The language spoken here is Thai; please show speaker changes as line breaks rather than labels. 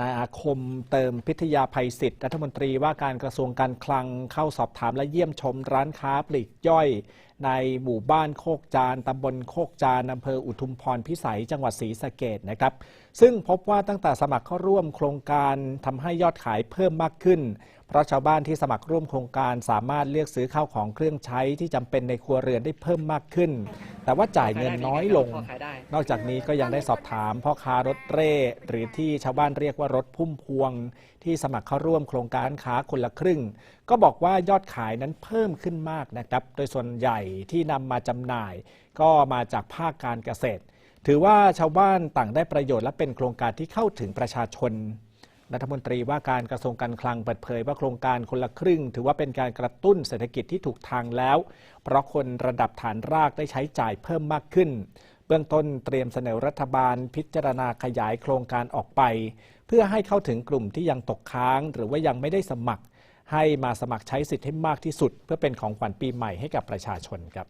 นายอาคมเติมพิทยาภัยศิษย์รัฐมนตรีว่าการกระทรวงการคลังเข้าสอบถามและเยี่ยมชมร้านค้าปลีกย่อย ในหมู่บ้านโคกจานตำบลโคกจานอำเภออุทุมพรพิสัยจังหวัดศรีสะเกดนะครับ ซึ่งพบว่าตั้งแต่สมัครเข้าร่วมโครงการทำให้ยอดขายเพิ่มมากขึ้น เพราะชาวบ้านที่สมัครร่วมโครงการสามารถเลือกซื้อข้าวของเครื่องใช้ที่จำเป็นในครัวเรือนได้เพิ่มมากขึ้น แต่ว่าจ่ายเงินน้อยลง
พอขายได้
นอกจากนี้ก็ยังได้สอบถามพ่อค้ารถเร่ หรือที่ชาวบ้านเรียกว่ารถพุ่มพวง ที่สมัครเข้าร่วมโครงการค้าคนละครึ่ง ก็บอกว่ายอดขายนั้นเพิ่มขึ้นมากนะครับ โดยส่วนใหญ่ที่นำมาจำหน่าย ก็มาจากภาคการเกษตร ถือว่าชาวบ้านต่างได้ประโยชน์และเป็นโครงการที่เข้าถึงประชาชน รัฐมนตรีว่าการกระทรวงการคลังเปิดเผยว่าโครงการคนละครึ่ง ถือว่าเป็นการกระตุ้นเศรษฐกิจที่ถูกทางแล้ว เพราะคนระดับฐานรากได้ใช้จ่ายเพิ่มมากขึ้น เบื้องต้นเตรียมเสนอรัฐบาลพิจารณาขยายโครงการออกไป เพื่อให้เข้าถึงกลุ่มที่ยังตกค้าง หรือว่ายังไม่ได้สมัคร ให้มาสมัครใช้สิทธิ์ให้มากที่สุด เพื่อเป็นของขวัญปีใหม่ให้กับประชาชนครับ